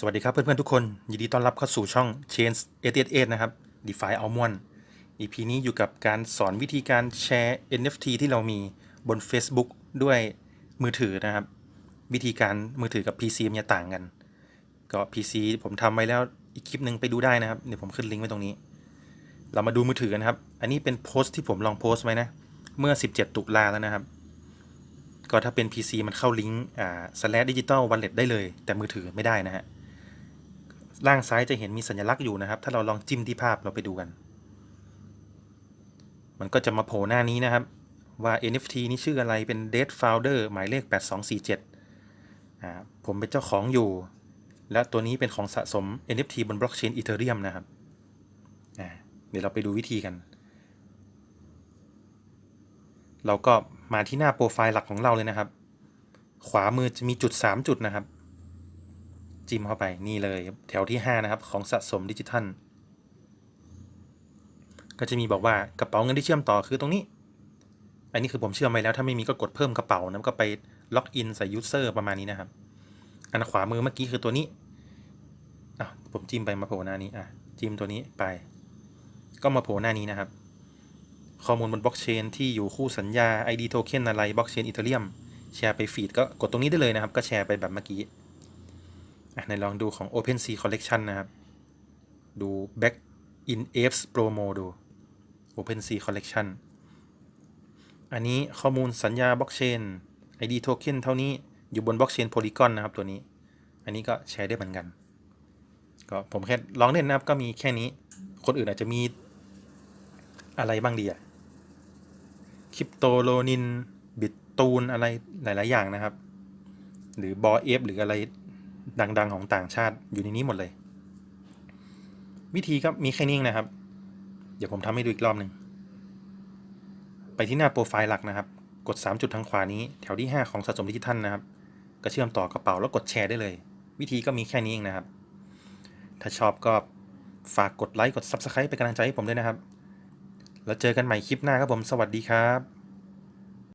สวัสดีครับเพื่อนๆทุกคน ยินดีต้อนรับเข้าสู่ช่อง Change 888นะครับ DeFi Almond EP นี้อยู่กับการสอนวิธีการแชร์ NFT ที่เรามีบน Facebook ด้วยมือถือนะครับ วิธีการมือถือกับ PC มันจะต่างกัน ก็ PC ผมทำไว้แล้วอีกคลิปหนึ่งไปดูได้นะครับ เดี๋ยวผมขึ้นลิงก์ไว้ตรงนี้ เรามาดูมือถือกันครับ อันนี้เป็นโพสต์ที่ผมลองโพสต์ไว้นะ เมื่อ 17 ตุลาแล้วนะครับก็ถ้าเป็น PC มันเข้าลิงก์อ่า slash digital wallet ได้เลย แต่มือถือไม่ได้นะฮะ ล่างซ้ายจะเห็นมีสัญลักษณ์อยู่นะครับ ถ้าเราลองจิ้มที่ภาพเราไปดูกัน มันก็จะมาโผล่หน้านี้นะครับ ว่า NFT นี่ชื่ออะไรเป็น Date Founder หมายเลข 8247อ่าผมเป็นเจ้าของอยู่ และตัวนี้เป็นของสะสม NFT บนบล็อกเชน Ethereum นะครับอ่าเดี๋ยวเราไปดูวิธีกัน เราก็มาที่หน้าโปรไฟล์หลักของเราเลยนะครับ ขวามือจะมีจุด 3 จุดนะครับ จิ้มเข้าไปนี่เลยแถวที่ 5 นะครับ ของสะสมดิจิทัล ก็จะมีบอกว่ากระเป๋าเงินที่เชื่อมต่อคือตรงนี้ อันนี้คือผมเชื่อมไว้แล้วถ้าไม่มีก็กดเพิ่มกระเป๋านะก็ไปล็อกอินใส่ยูเซอร์ประมาณนี้นะครับ อันขวามือเมื่อกี้คือตัวนี้อะผมจิ้มไปมาโผล่หน้านี้อะจิ้มตัวนี้ไป ก็มาโผล่หน้านี้นะครับ ข้อมูลบนบล็อกเชนที่อยู่คู่สัญญา ID โทเค็นอะไรบล็อกเชนอีเทเรียมแชร์ไปฟีดก็กดตรงนี้ได้เลยนะครับ ก็แชร์ไปแบบเมื่อกี้ ในลองดูของ OpenSea Collection นะครับ ดู Back in Apes Promo ดู OpenSea Collection อันนี้ข้อมูลสัญญาบล็อกเชน ID Token เท่านี้อยู่บนบล็อกเชน Polygon นะครับตัวนี้ อันนี้ก็แชร์ได้เหมือนกัน ก็ผมแค่ลองเล่นนะครับก็มีแค่นี้ คนอื่นอาจจะมีอะไรบ้างดีอะคริปโตโลนิน บิตตูนอะไรหลาย ๆ อย่างนะครับ หรือบอเอฟหรืออะไร ดังๆของต่างชาติอยู่ในนี้หมดเลย วิธีก็มีแค่นี้เองนะครับ เดี๋ยวผมทำให้ดูอีกรอบหนึ่งไปที่หน้าโปรไฟล์หลักนะครับ กด 3 จุดทางขวานี้แถวที่ 5 ของสะสมดิจิทัลนะครับ ก็เชื่อมต่อกระเป๋าแล้วกดแชร์ได้เลย วิธีก็มีแค่นี้เองนะครับ ถ้าชอบก็ฝากกดไลค์กด Subscribe เป็นกำลังใจให้ผมด้วยนะครับ แล้วเจอกันใหม่คลิปหน้าครับผม สวัสดีครับ